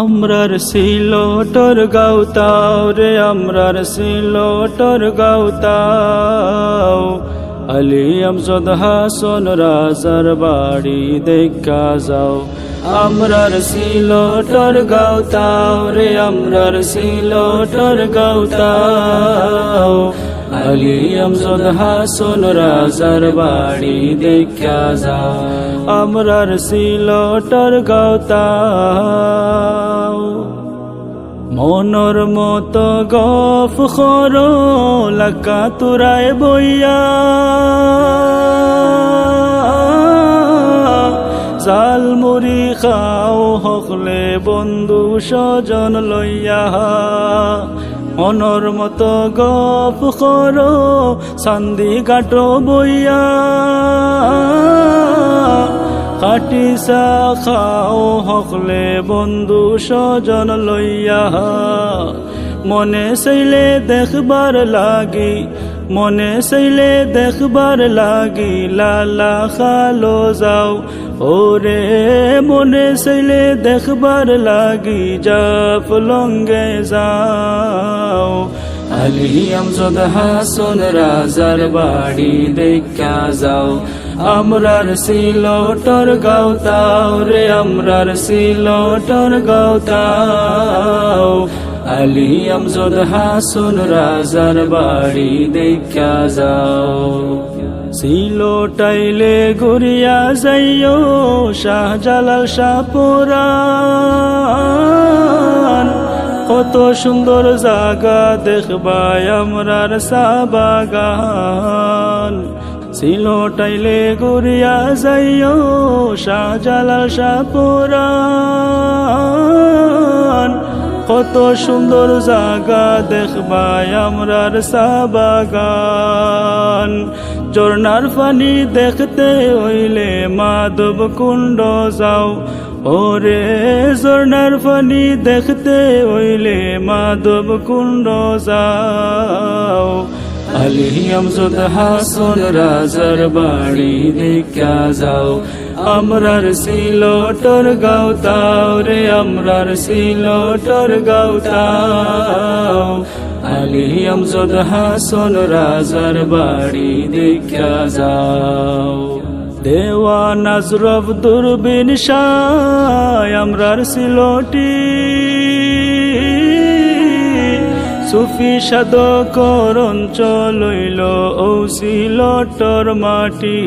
আমরার সিলোটর গাউতাও রে, আমরার সিলোটর গাউতাও আলী আমজদ হাসন রাজার বাড়ি দেখা যাও। আমরার সিলোটর গাউতাও রে, আমরার সিলোটর গাউতাও আলী আমজদ হাসন রাজার বাড়ি দেখা যাও আমরার সিলোটর গাউতাও মনর মত গফ খর লাকা তুরায় বইয়া জাল মুড়ি খাও হকলে বন্ধু স্বজন লইয়া মনর মতো গপ কর সান্দি কাট বইয়া। কাটিসা খাও হকলে বন্ধু স্বজন লইয়া। মনে চাইলে দেখবার লাগি মনে চাইলে দেখবার লাগি, লালা খালো যাও। ওরে মনে চাইলে দেখবার লাগি জাপ লঙ্গে যাও। আলী আমজদ হাসন রাজার বাড়ি দেখা যাও। আমরার সিলোটর গাউতাও রে, আমরার সিলোটর গাউতাও আলী আমজদ হাসন রাজার বাড়ি দেখা যাও। সিলোটাইলে ঘুরিয়া যাইও শাহজালাল শাহপুরান। কত সুন্দর জাগা দেখবাই আমরার সাবাগান। সিলোটাইলে ঘুরিয়া যাইও শাহজালাল শাহপুরান। কত সুন্দর জাগা দেখবাই আমরার সাবাগান জর্নার পানি দেখতে হইলে মাধব কুণ্ড যাও। ওরে জর্নার পানি দেখতে হইলে মাধব কুণ্ড যাও। আলী আমজদ হাসন রাজার বাড়ি দেখা যাও। আমরার সিলোটর গাউতাও রে, আমরার সিলোটর গাউতাও আলী আমজদ হাসন রাজার বাড়ি দেখা যাও। দেওয়া নাজরব দুর্বিন শায় আমরার সিলোটি সুফি সাধকর অঞ্চলইল ও সিলটর মাটি।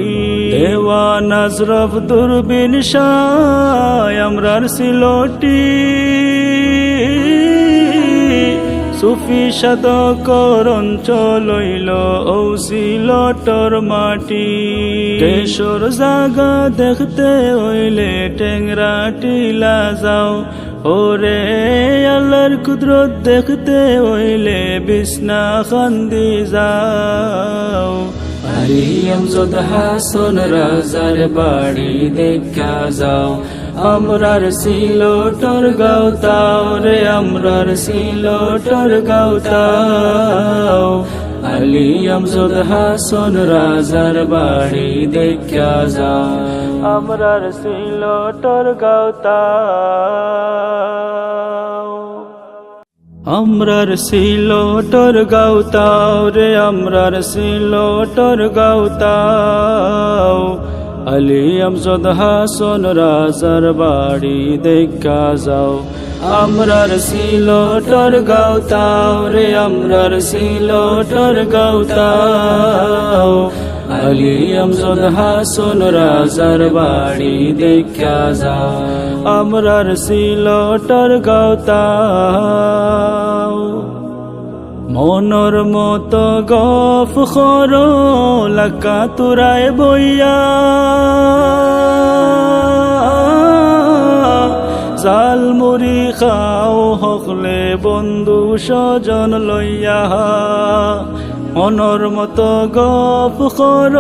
দেওয়া নাজরফ দুর্বিন শায় আমরার সিলটি। সুফি সাধকর অঞ্চলইল ও সিলটর মাটি। কেশর জাগা দেখতে হইলে টেংরা টিলা যাও ওরে কুদরত দেখতে হইলে বিছনা খান্দি যাও। আরিয়াম যদ হাসন, রাজার বাড়ি দেখা যাও। আমরার সিলোটর গাউতাও রে আমরার সিলোটর গাউতাও আলী আমজদ হাসন, রাজার বাড়ি দেখা যাও। আমরার সিলোটর গাউতাও আমরার সিলোটর গাউতাও রে আমরার সিলোটর গাউতাও আলী আমজদ হাসন রাজার বাড়ি দেখা যাও। আমরার সিলোটর গাউতাও রে আমরার সিলোটর গাউতাও আলী আমজদ হাসন রাজার বাড়ি দেখা যাও আমরার সিলোটর গাউতাও মনর মত গফ খর লাকা তুরায় বইয়া জাল মুড়ি খাও হকলে বন্ধু স্বজন লইয়া মনর মতো গপ খর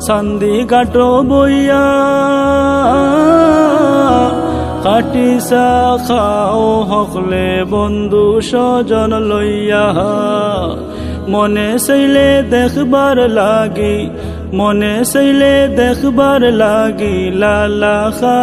সান্দি গাটো বইয়া। কাটিসা খাও হকলে বন্ধু স্বজন লইয়া। মনে চাইলে দেখবার লাগি, মনে চাইলে দেখবার লাগি, লালা খা